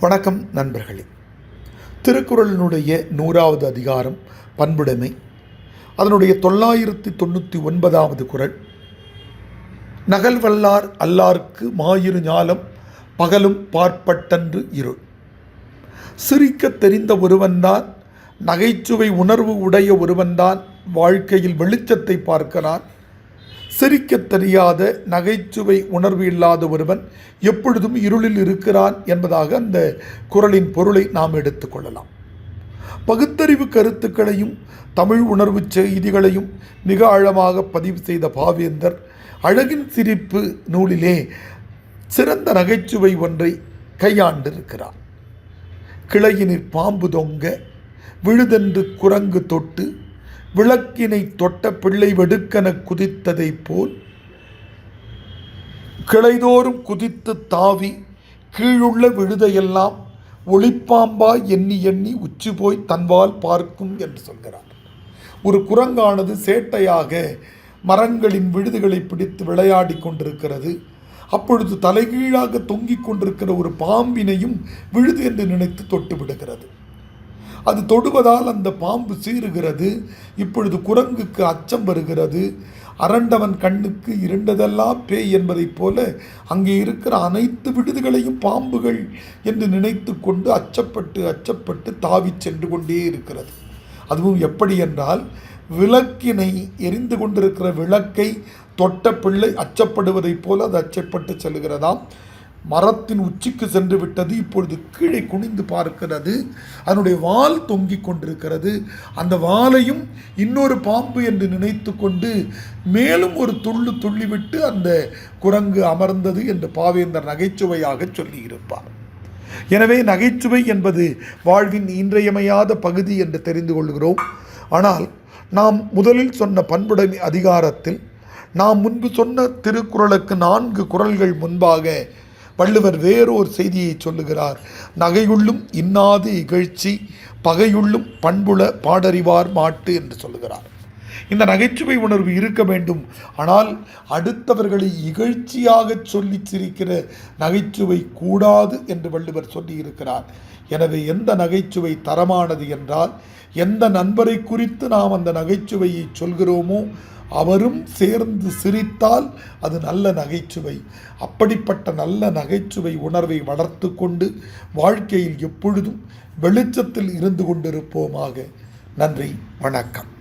வணக்கம் நண்பர்களே. திருக்குறளினுடைய நூறாவது அதிகாரம் பண்புடைமை. அதனுடைய தொள்ளாயிரத்தி தொண்ணூற்றி ஒன்பதாவது குறள் நகல் வல்லார் அல்லார்க்கு மாயிரு ஞாலம் பகலும் பார்ப்பட்டன்று இருள். சிரிக்கத் தெரிந்த ஒருவன்தான் நகைச்சுவை உணர்வு உடைய ஒருவன்தான் வாழ்க்கையில் வெளிச்சத்தை பார்க்கிறான். சிரிக்கத் தெரியாத நகைச்சுவை உணர்வு இல்லாத ஒருவன் எப்பொழுதும் இருளில் இருக்கிறான் என்பதாக அந்த குரலின் பொருளை நாம் எடுத்துக்கொள்ளலாம் பகுத்தறிவு கருத்துக்களையும் தமிழ் உணர்வு செய்திகளையும் மிக ஆழமாக பதிவு செய்த பாவேந்தர் அழகின் சிரிப்பு நூலிலே சிறந்த நகைச்சுவை ஒன்றை கையாண்டிருக்கிறார். கிளையினில் பாம்பு தொங்க விழுதென்று குரங்கு தொட்டு விளக்கினை தொட்ட பிள்ளை வெடுக்கென குதித்ததைப் போல் கிளைதோறும் குதித்து தாவி கீழுள்ள விழுதையெல்லாம் ஒளிப்பாம்பாய் எண்ணி எண்ணி உச்சி போய் தன்வால் பார்க்கும் என்று சொல்கிறார். ஒரு குரங்கானது சேட்டையாக மரங்களின் விழுதுகளை பிடித்து விளையாடி கொண்டிருக்கிறது. அப்பொழுது தலைகீழாக தொங்கிக் கொண்டிருக்கிற ஒரு பாம்பினையும் விழுது என்று நினைத்து தொட்டு விடுகிறது அது தொடுவதால் அந்த பாம்பு சீறுகிறது. இப்பொழுது குரங்குக்கு அச்சம் வருகிறது. அரண்டவன் கண்ணுக்கு இருண்டதெல்லாம் பேய் என்பதைப் போல அங்கே இருக்கிற அனைத்து விடுதிகளையும் பாம்புகள் என்று நினைத்து கொண்டு அச்சப்பட்டு அச்சப்பட்டு தாவிச் சென்று கொண்டே இருக்கிறது. அதுவும் எப்படி என்றால் விளக்கினை எரிந்து கொண்டிருக்கிற விளக்கை தொட்ட பிள்ளை அச்சப்படுவதைப் போல அது அச்சப்பட்டு செல்கிறதாம். மரத்தின் உச்சிக்கு சென்று விட்டது இப்பொழுது கீழே குனிந்து பார்க்கிறது. அதனுடைய வால் தொங்கிக் கொண்டிருக்கிறது. அந்த வாலையும் இன்னொரு பாம்பு என்று நினைத்து கொண்டு மேலும் ஒரு துள்ளு துள்ளிவிட்டு அந்த குரங்கு அமர்ந்தது என்று பாவேந்தர் நகைச்சுவையாக சொல்லியிருப்பார். எனவே நகைச்சுவை என்பது வாழ்வின் இன்றியமையாத பகுதி என்று தெரிந்து கொள்கிறோம். ஆனால் நாம் முதலில் சொன்ன பண்புடைமை அதிகாரத்தில் நாம் முன்பு சொன்ன திருக்குறளுக்கு நான்கு குரல்கள் முன்பாக வள்ளுவர் வேறொரு செய்தியை சொல்லுகிறார். நகையுள்ளும் இன்னாது இகழ்ச்சி பகையுள்ளும் பண்புல பாடறிவார் மாட்டு என்று சொல்லுகிறார். இந்த நகைச்சுவை உணர்வு இருக்க வேண்டும். ஆனால் அடுத்தவர்களை இகழ்ச்சியாக சொல்லி சிரிக்கிற நகைச்சுவை கூடாது என்று வள்ளுவர் சொல்லியிருக்கிறார். எனவே எந்த நகைச்சுவை தரமானது என்றால் எந்த நண்பரை குறித்து நாம் அந்த நகைச்சுவையை சொல்கிறோமோ அவரும் சேர்ந்து சிரித்தால் அது நல்ல நகைச்சுவை. அப்படிப்பட்ட நல்ல நகைச்சுவை உணர்வை வளர்த்து கொண்டு வாழ்க்கையில் எப்பொழுதும் வெளிச்சத்தில் இருந்து கொண்டிருப்போமாக. நன்றி வணக்கம்.